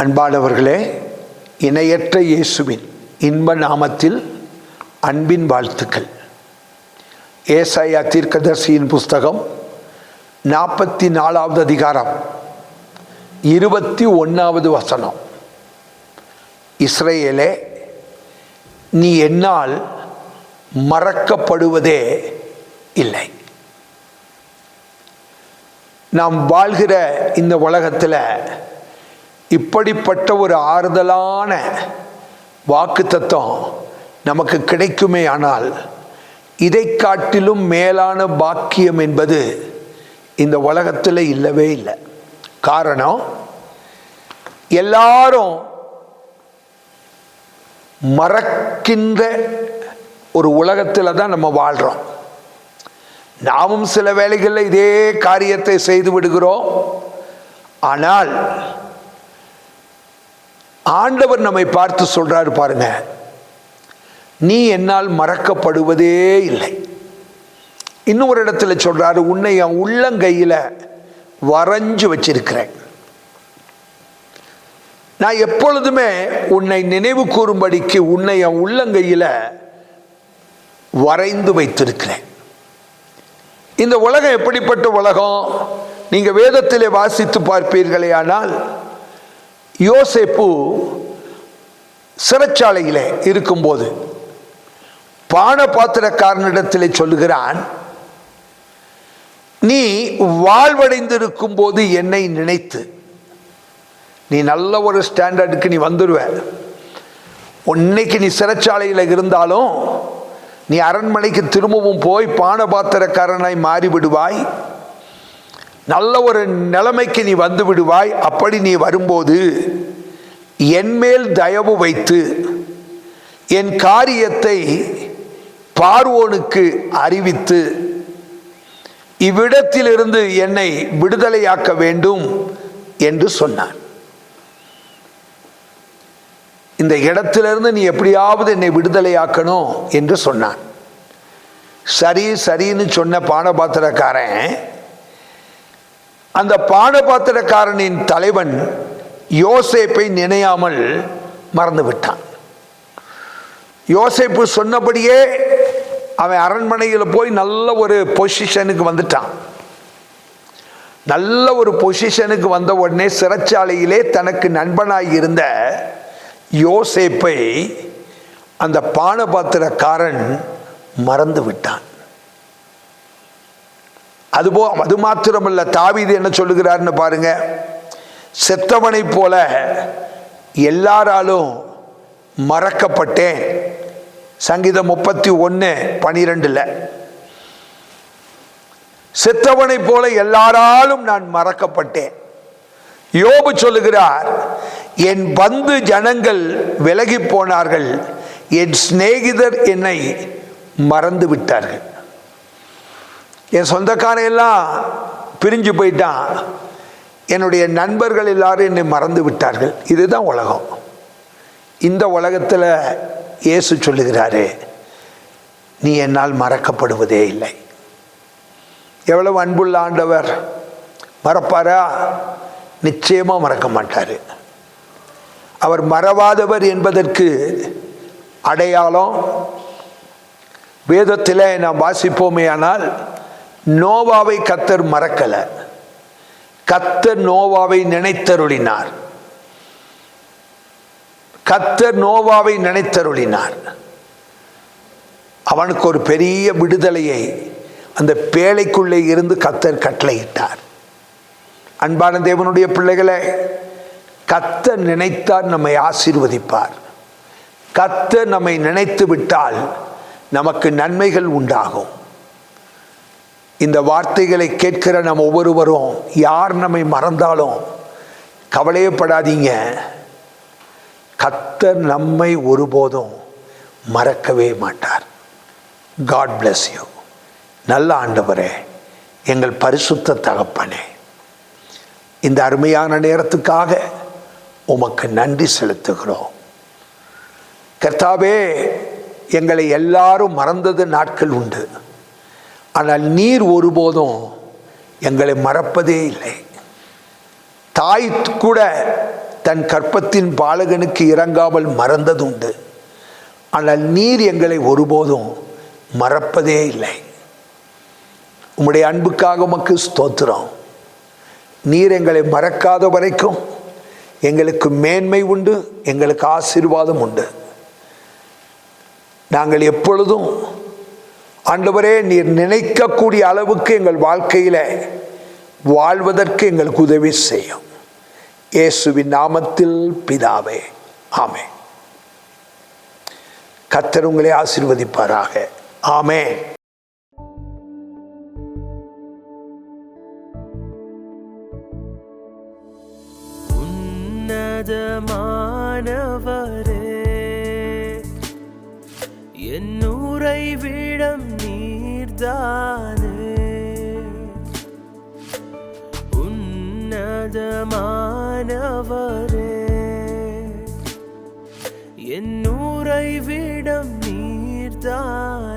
அன்பானவர்களே இணையற்ற இயேசுவின் இன்ப நாமத்தில் அன்பின் வாழ்த்துக்கள். ஏசாயா தீர்க்கதர்சியின் புஸ்தகம் நாற்பத்தி நாலாவது அதிகாரம் இருபத்தி ஒன்றாவது வசனம். இஸ்ரேலே நீ என்னால் மறக்கப்படுவதே இல்லை. நாம் வாழ்கிற இந்த உலகத்தில் இப்படிப்பட்ட ஒரு ஆறுதலான வாக்கு தத்துவம் நமக்கு கிடைக்குமே ஆனால் இதை காட்டிலும் மேலான பாக்கியம் என்பது இந்த உலகத்தில் இல்லவே இல்லை. காரணம் எல்லாரும் மறக்கின்ற ஒரு உலகத்தில் தான் நம்ம வாழ்கிறோம் நாமும் சில வேளைகளில் இதே காரியத்தை செய்து விடுகிறோம். ஆனால் ஆண்டவர் நம்மை பார்த்து சொல்றாரு பாருங்க. நீ என்னால் மறக்கப்படுவதே இல்லை. இன்னொரு இடத்துல சொல்றாரு உன்னை என் உள்ளங்கையில் வரைஞ்சு வச்சிருக்கிறேன். நான் எப்பொழுதுமே உன்னை நினைவு கூறும்படிக்கு உன்னை என் உள்ளங்கையில் வரைந்து வைத்திருக்கிறேன். இந்த உலகம் எப்படிப்பட்ட உலகம்? நீங்கள் வேதத்திலே வாசித்து பார்ப்பீர்களே ஆனால் யோசேப்பு சிறைச்சாலையிலே இருக்கும்போது பான பாத்திரக்காரனிடத்தில் சொல்லுகிறான் நீ வாழ்வடைந்திருக்கும் போது என்னை நினைத்து நீ நல்ல ஒரு ஸ்டாண்டர்டுக்கு நீ வந்துடுவ இன்னைக்கு நீ சிறைச்சாலையில் இருந்தாலும் நீ அரண்மனைக்கு திரும்பவும் போய் பானபாத்திரக்காரனாய் மாறிவிடுவாய். நல்ல ஒரு நிலைமைக்கு நீ வந்து விடுவாய். அப்படி நீ வரும்போது என்மேல் தயவு வைத்து என் காரியத்தை பார்வோனுக்கு அறிவித்து இவ்விடத்திலிருந்து என்னை விடுதலையாக்க வேண்டும் என்று சொன்னான். இந்த இடத்திலிருந்து நீ எப்படியாவது என்னை விடுதலையாக்கணும் என்று சொன்னான். சரி சரின்னு சொன்ன பானபாத்திரக்காரன் அந்த பானபாத்திரக்காரனின் தலைவன் யோசேப்பை நினையாமல் மறந்து விட்டான் யோசேப்பு சொன்னபடியே அவன் அரண்மனையில் போய் நல்ல ஒரு பொசிஷனுக்கு வந்துட்டான். நல்ல ஒரு பொசிஷனுக்கு வந்த உடனே சிறைச்சாலையிலே தனக்கு நண்பனாய் இருந்த யோசேப்பை அந்த பானபாத்திரக்காரன் மறந்து விட்டான் அதுபோ அது மாத்திரமல்ல தாவீது என்ன சொல்லுகிறார்னு பாருங்க. செத்தவனை போல எல்லாராலும் மறக்கப்பட்டேன். சங்கீதம் முப்பத்தி ஒன்று பனிரெண்டுல. செத்தவனை போல எல்லாராலும் நான் மறக்கப்பட்டேன். யோபு சொல்லுகிறார் என் பந்து ஜனங்கள் விலகி போனார்கள். என் சிநேகிதர் என்னை மறந்து விட்டார்கள். என் சொந்தக்காரன் எல்லாம் பிரிஞ்சு போயிட்டான். என்னுடைய நண்பர்கள் எல்லாரும் என்னை மறந்து விட்டார்கள். இதுதான் உலகம். இந்த உலகத்தில் இயேசு சொல்லுகிறாரு நீ என்னால் மறக்கப்படுவதே இல்லை. எவ்வளவு அன்புள்ள ஆண்டவர் மறப்பாரா? நிச்சயமாக மறக்க மாட்டார். அவர் மறவாதவர் என்பதற்கு அடையாளம் வேதத்தில் நாம் வாசிப்போமே ஆனால் நோவாவை கத்தர் மறக்கல. கத்தர் நோவாவை நினைத்தருளினார். கத்தர் நோவாவை நினைத்தருளினார். அவனுக்கு ஒரு பெரிய விடுதலையை அந்த பேழைக்குள்ளே இருந்து கத்தர் கட்டளையிட்டார். அன்பான தேவனுடைய பிள்ளைகளை கத்தர் நினைத்தார் நம்மை ஆசீர்வதிப்பார். கத்தர் நம்மை நினைத்து விட்டால் நமக்கு நன்மைகள் உண்டாகும். இந்த வார்த்தைகளை கேட்கிற நம்ம ஒவ்வொருவரும் யார் நம்மை மறந்தாலும் கவலையப்படாதீங்க. கத்தர் நம்மை ஒருபோதும் மறக்கவே மாட்டார். காட் பிளஸ் யூ நல்ல ஆண்டவரே எங்கள் பரிசுத்த தகப்பனே இந்த அருமையான நேரத்துக்காக உமக்கு நன்றி செலுத்துகிறோம். கர்த்தாவே எங்களை எல்லாரும் மறந்தது நாட்கள் உண்டு. ஆனால் நீர் ஒருபோதும் எங்களை மறப்பதே இல்லை. தாய் கூட தன் கற்பத்தின் பாலகனுக்கு இறங்காமல் மறந்ததுண்டு. ஆனால் நீர் எங்களை ஒருபோதும் மறப்பதே இல்லை. உம்முடைய அன்புக்காக உமக்கு ஸ்தோத்திரம். நீர் எங்களை மறக்காத வரைக்கும் எங்களுக்கு மேன்மை உண்டு எங்களுக்கு ஆசீர்வாதம் உண்டு. நாங்கள் எப்பொழுதும் ஆண்டவரே நீர் நினைக்கக்கூடிய அளவுக்கு எங்கள் வாழ்க்கையில் வாழ்வதற்கு எங்களுக்கு உதவி செய்யும். இயேசுவின் நாமத்தில் பிதாவே ஆமே கத்தர் உங்களை ஆசீர்வதிப்பாராக ஆமே உன்னதமானவரே என்னும் உறைவிடம் நீர்தானே? உன்னதமானவரே என் உறைவிடம் நீர்தான்?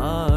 far